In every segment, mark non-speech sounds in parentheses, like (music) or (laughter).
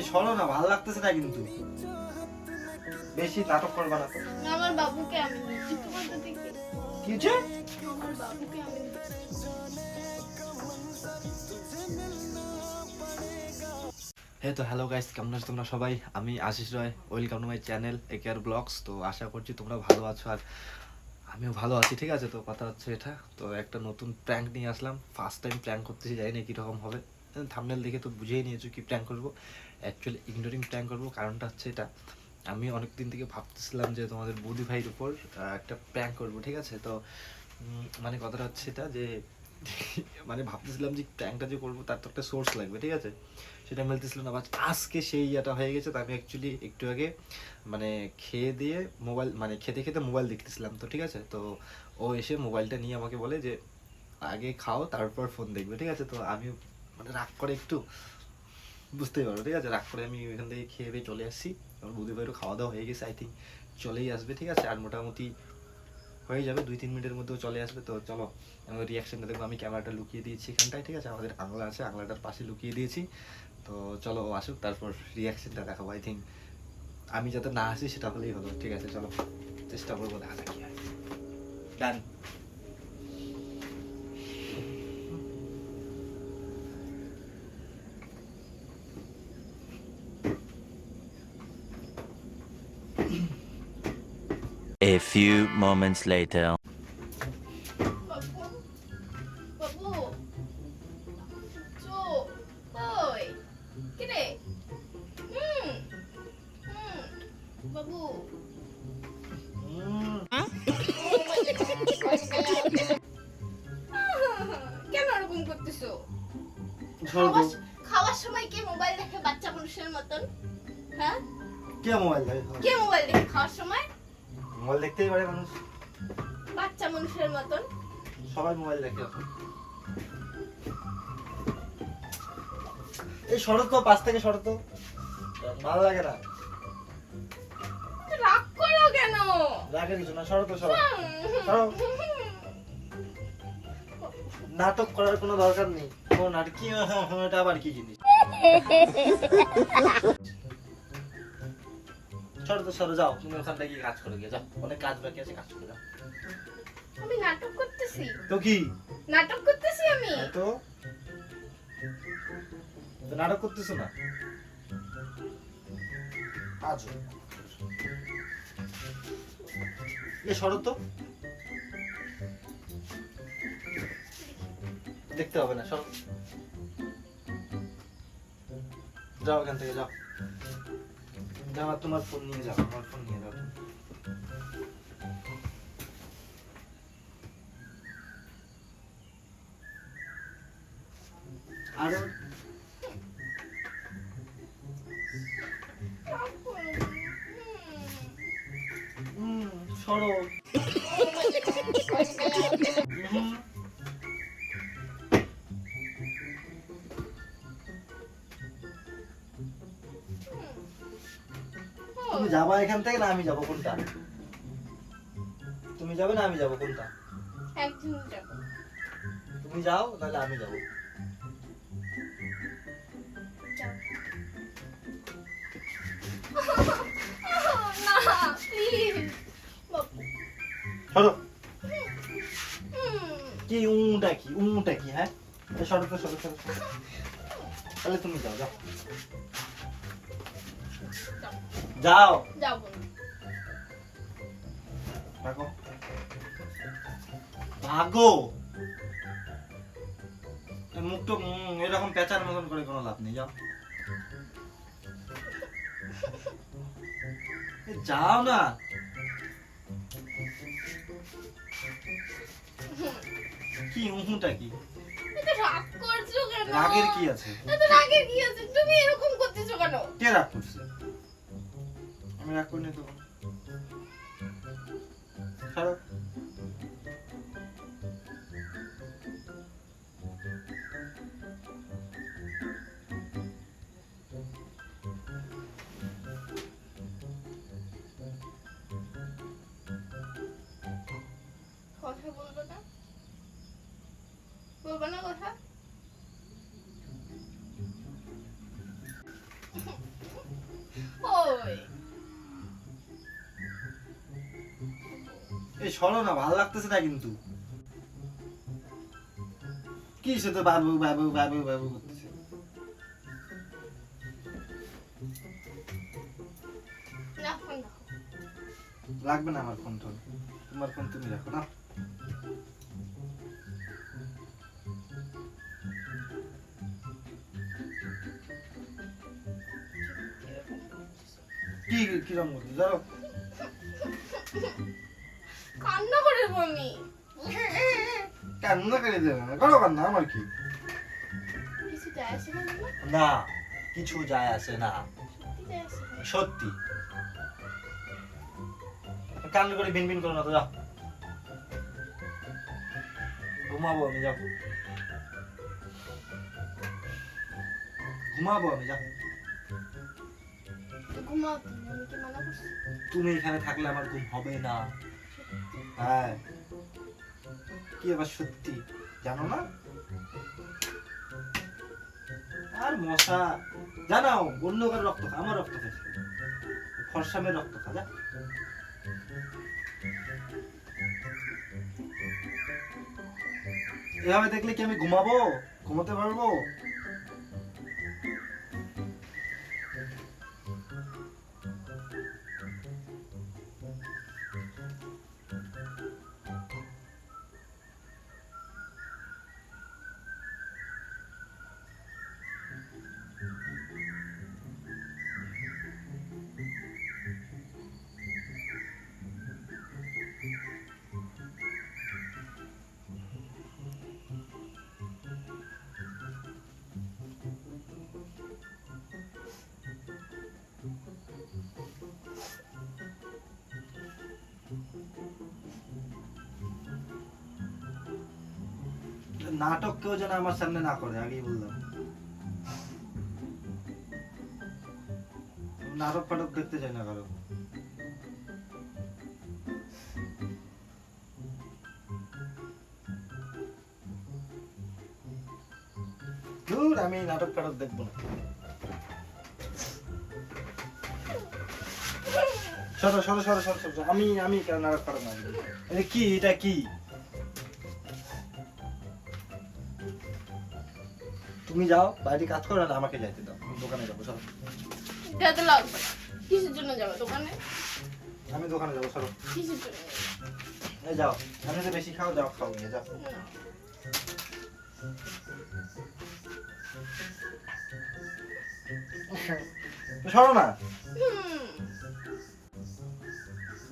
এই সরো না ভালো লাগতেছে না কিন্তু। বেশি নাটক করবা না আমার বাবুকে আমি দেখি? আমার বাবুকে হ্যাঁ তো হ্যালো গাইস কেমন আছো তোমরা সবাই? আমি Ashish Roy welcome to my channel AKR blogs তো আশা করছি তোমরা ভালো আছো আর আমিও ভালো আছি ঠিক আছে? তো কথা হচ্ছে এটা। তো একটা নতুন প্র্যাঙ্ক নিয়ে আসলাম। ফার্স্ট টাইম প্র্যাঙ্ক করতেছি জানি না কীরকম হবে। থামনেল দেখে তো বুঝেই নিয়েছো কি প্র্যাঙ্ক করব। অ্যাকচুয়ালি ইগনোরিং প্র্যাঙ্ক করব, কারণটা হচ্ছে এটা। আমি অনেক দিন থেকে ভাবতেছিলাম যে তোমাদের বৌদি ভাইয়ের উপর একটা প্র্যাঙ্ক করব, ঠিক আছে? তো মানে কথাটা হচ্ছে এটা যে (laughs) মানে ভাবতেছিলাম যে প্র্যাঙ্কটা যে করব, তার তো একটা সোর্স লাগবে, ঠিক আছে? সেটা মিলতেছিল না বাট আজকে সেই ইয়েটা হয়ে গেছে, তো আমি অ্যাকচুয়ালি একটু আগে মানে খেয়ে দিয়ে মোবাইল মানে খেতে খেতে মোবাইল দেখতেছিলাম তো, ঠিক আছে? তো ও এসে মোবাইলটা নিয়ে আমাকে বলে যে, আগে খাও, তারপর ফোন দেখবে, ঠিক আছে? তো আমি মানে রাগ করে একটু। বুঝতেই পারো ঠিক আছে? রাগ করে আমি এখান থেকে খেয়ে দিয়ে চলে আসছি। আমার বুধি ভাইয়েরও খাওয়া দাওয়া হয়ে গেছে আই থিঙ্ক চলেই আসবে, ঠিক আছে? আর মোটামুটি হয়ে যাবে, দুই তিন মিনিটের মধ্যেও চলে আসবে। তো চলো, আমার রিয়াকশনটা দেখব, আমি ক্যামেরাটা লুকিয়ে দিয়েছি এখানটায়, ঠিক আছে? আমাদের আংলা আছে আংলাটার পাশে লুকিয়ে দিয়েছি। তো চলো, ও আসুক, তারপর রিয়াকশনটা দেখাবো আই থিঙ্ক আমি যাতে না আসি সেটা হলেই হলো, ঠিক আছে? চলো, চেষ্টা করব, দেখা যাক ডান few moments later. কেন এরকম করতেছো খাওয়ার- খাওয়ার সময় কে মোবাইল দেখে? বাচ্চা মানুষের মতন। হ্যাঁ? কে মোবাইল দেখে? কে মোবাইল দেখে? খাওয়ার সময় মোবাইল দেখতেই পারে মানুষ। বাচ্চা মানুষের মতন। সবাই মোবাইল দেখে এখন। এই শরৎ তো পাশ থেকে শরৎ ভালো লাগে না। রাগ করো কেন? রাগের কিছু না শরৎ তো সরো সরো। নাটক করার কোনো দরকার নেই। কোনো নাটক কি হ্যাঁ, হ্যাঁ, এটা আবার কি জিনিস? (laughs) সরো তো সরো যাও তুমি ওখানটা গিয়ে কাজ করে গিয়ে যাও। অনেক কাজ বাকি আছে কাজ করে যাও। আমি নাটক করতেছি। তো কি? নাটক করতেছি আমি। তো? তো নাটক করতেছো না? আজ। এ শরৎ তো। দেখতে হবে না সর। যাও এখান থেকে যাও। যাও তোমার ফোন নিয়ে যাও আমার ফোন নিয়ে যাও। আরও? সরো। (laughs) যাবা এখান থেকে না আমি যাব? কোনটা? তুমি যাবে না আমি যাব? কোনটা? একজন যাব। তুমি যাও নাহলে আমি যাব। সরো। কি উটা কি? উটা কি হ্যাঁ? সরো তো সরো সরো সরো। তাহলে তুমি যাও যাও। যাও। যাব। ভাগো ভাগো। এই মুখটা এরকম পেঁচার মতন করে কোনো লাভ নেই যাও। যাও না। কি উহুটা কি? রাগ করছ কেন? রাগের কি আছে? রাগের কি আছে? তুমি এরকম করতেছো কেন? কে রাগ করছে? আমি রাগ করিনি তো খারাপ এই সরো না ভালো লাগতেছে না কিন্তু। কি সে তো বাবু বাবু বাবু বাবু করতেছে। লাগবে না আমার ফোন টোন? তোমার ফোন তুমি রাখো না? কি কিরম করতে ধরো। কান্না করে বমি কান্না করে দেবে না। করো কান্না আমার কি? কিছু যায় আসে না না কিছু যায় আসে না। সত্যি। কান করে বিন বিন করো না তো যাও। ঘুমাবো আমি যাও। ঘুমাবো আমি যাও। মানা করছি? তুমি এখানে থাকলে আমার ঘুম হবে না। হ্যাঁ। কি আবার সত্যি? জানো না? আর মশা, জানাও, অন্য কারও রক্ত খা, আমার রক্ত খাইছে। ফরসামের রক্ত খা, যা। এভাবে দেখলে কি আমি ঘুমাবো? ঘুমাতে পারব? নাটক কেউ যেন আমার সামনে না করে, আগেই বললাম। নাটক ফাটক দেখতে চাই না কারও? আমি নাটক ফাটক দেখব না। সরো সরো সরো সরো সরো আমি আমি নাটক ফাটক না এটা কি? এটা কি? তুমি যাও বাইরে কাজ করো না আমাকে যাইতে দাও। আমি দোকানে যাব সরো। যেতে লাগবে। কিসের জন্য যাব দোকানে? আমি দোকানে যাব সরো। কিসের জন্য? এই যাও আমি তো বেশি খাও যাও খাও নিয়ে যাও। সরো না।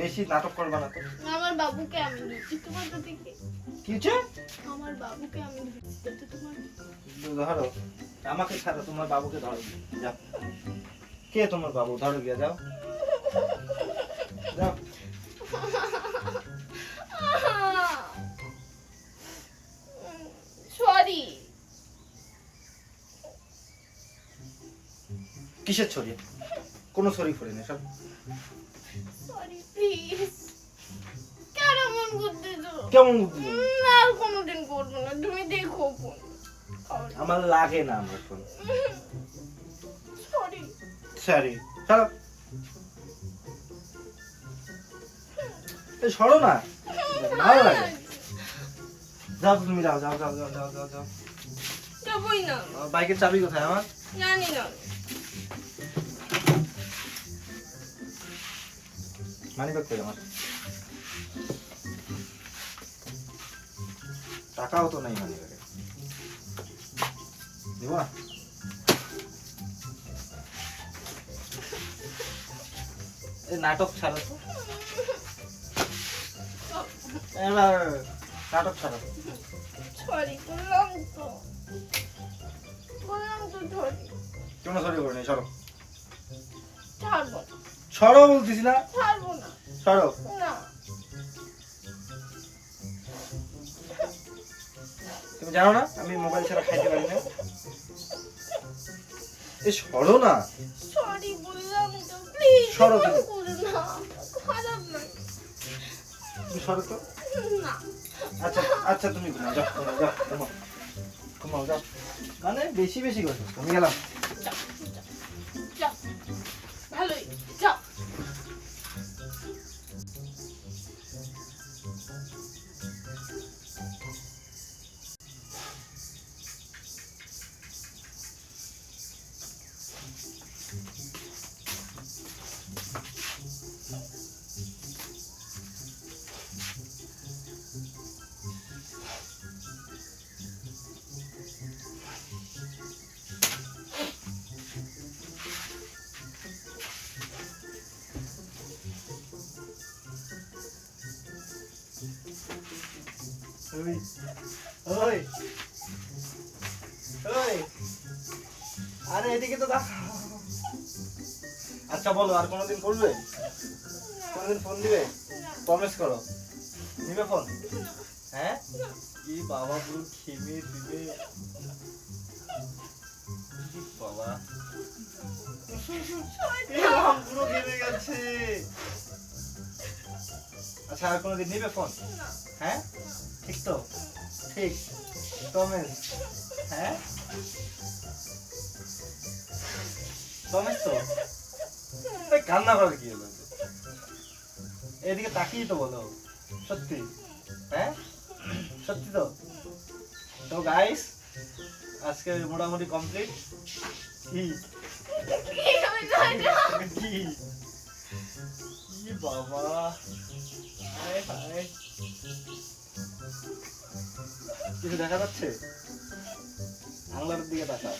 বেশি নাটক করবা না তো? আমার বাবুকে আমি দিচ্ছি। তোমার তো দেখি। কি হচ্ছে? আমার বাবুকে আমি দিচ্ছি। যাতে তোমার ধরো। আমাকে ছাড়ো তোমার বাবুকে ধরো। যাও। কে তোমার বাবু? ধরো গিয়া যাও। যাও। সরি। কিসের ছড়ি? কোনো ছড়ি ফড়ি নেই সব। কেমন আর কোনোদিন করব না তুমি দেখো ফোন আমার লাগে না আমার ফোন। সরি সরি চলো সরো না। ভালো লাগে। যাও তুমি যাও যাও যাও যাও যাও যাও যাও। যাবই না। বাইকের চাবি কোথায় আমার? জানি না। মানি ব্যাগ কই আমার? টাকাও তো নাই মানি দেবো না নাটক ছাড়ো তো এবার নাটক ছাড়ো সরি বললাম তো বললাম তো সরি কেন সরি করে নেই সরো ছাড়বো সরো বলতেছি না ছাড়বো না সরো জানো না আমি মোবাইল ছাড়া খাইতে পারি না। এ সরো না। সরি বললাম তো প্লিজ সরো না খারাপ না। তুমি সরো তো। না। আচ্ছা আচ্ছা তুমি ঘুমাও যাও ঘুমাও যাও ঘুমাও যাও। মানে বেশি বেশি করছ তুমি গেলাম। ওই ওই। ওই। আরে এদিকে তো দেখা আচ্ছা বলো আর কোনোদিন করবে কোনোদিন ফোন দিবে? প্রমিস করো। নিবে ফোন হ্যাঁ? কি বাবা পুরো খেমে দিবে বাবা। পুরো ঘেমে গেছে। আচ্ছা আর কোনোদিন নিবে ফোন হ্যাঁ? ঠিক তো, ঠিক প্রমিস হ্যাঁ? প্রমিস তো? কান্না করে কি হলো? এদিকে তাকিয়ে তো বলো, সত্যি হ্যাঁ? সত্যি তো? তো গাইস আজকে মোটামুটি কমপ্লিট কি? কি? বাবা? কিছু দেখা যাচ্ছে? আংলার দিকে তাকাও।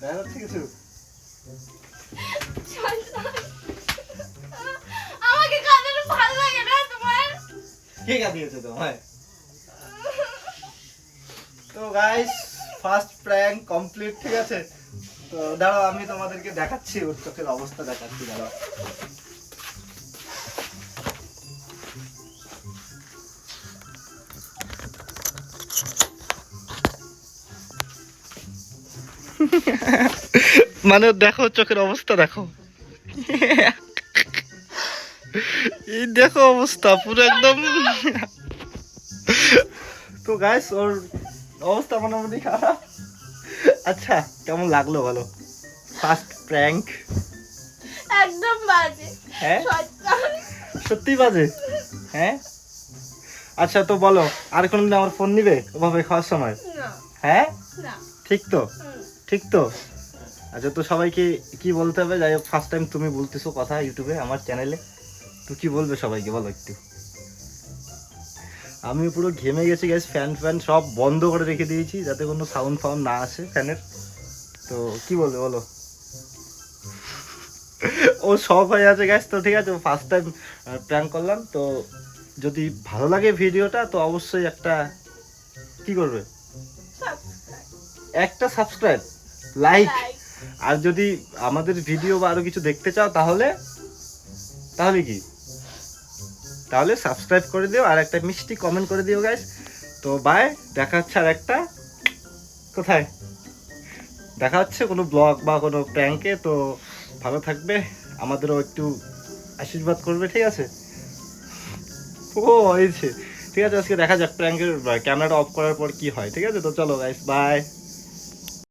দেখা যাচ্ছে কিছু। আমাকে কাঁদানো ভালো লাগে না তোমার? কে কাঁদিয়েছে তোমায় তো গাইস ফার্স্ট প্র্যাঙ্ক কমপ্লিট ঠিক আছে? তো দাঁড়াও আমি তোমাদেরকে দেখাচ্ছি ওর চোখের অবস্থা দেখাচ্ছি দাঁড়াও। মানে দেখো চোখের অবস্থা দেখো। এই দেখো অবস্থা পুরো একদম। তো গাইস ওর অবস্থা মোটামুটি খারাপ। আচ্ছা কেমন লাগল বলো? ফার্স্ট প্র্যাঙ্ক একদম বাজে। হ্যাঁ? সত্যি সত্যি বাজে? হ্যাঁ? আচ্ছা তো বলো আর কোনদিন আমার ফোন নিবে ওভাবে খাওয়ার সময়? হ্যাঁ? ঠিক তো? ঠিক তো? আচ্ছা তো সবাইকে কি বলতে হবে? যাই হোক ফার্স্ট টাইম তুমি বলতেছো কথা ইউটিউবে আমার চ্যানেলে তো কি বলবে সবাইকে? বলো একটু। আমি পুরো ঘেমে গেছি গ্যাস ফ্যান ফ্যান সব বন্ধ করে রেখে দিয়েছি যাতে কোনো সাউন্ড ফাউন্ড না আসে ফ্যানের। তো কি বলবে বলো? ও সব হয়ে আছে গ্যাস তো ঠিক আছে ফার্স্ট টাইম প্র্যাঙ্ক করলাম। তো যদি ভালো লাগে ভিডিওটা তো অবশ্যই একটা কি করবে? একটা সাবস্ক্রাইব লাইক আর যদি আমাদের ভিডিও বা আরও কিছু দেখতে চাও তাহলে তাহলে কি? তাহলে সাবস্ক্রাইব করে দিও আর একটা মিষ্টি কমেন্ট করে দিও গাইস তো বাই দেখা হচ্ছে আর একটা। কোথায়? দেখা হচ্ছে কোনো ব্লগ বা কোনো প্র্যাঙ্কে তো ভালো থাকবে, আমাদেরও একটু আশীর্বাদ করবে, ঠিক আছে? ও হয়েছে ঠিক আছে, আজকে দেখা যাক প্র্যাঙ্কের ক্যামেরাটা অফ করার পর কি হয়, ঠিক আছে? তো চলো গাইস বাই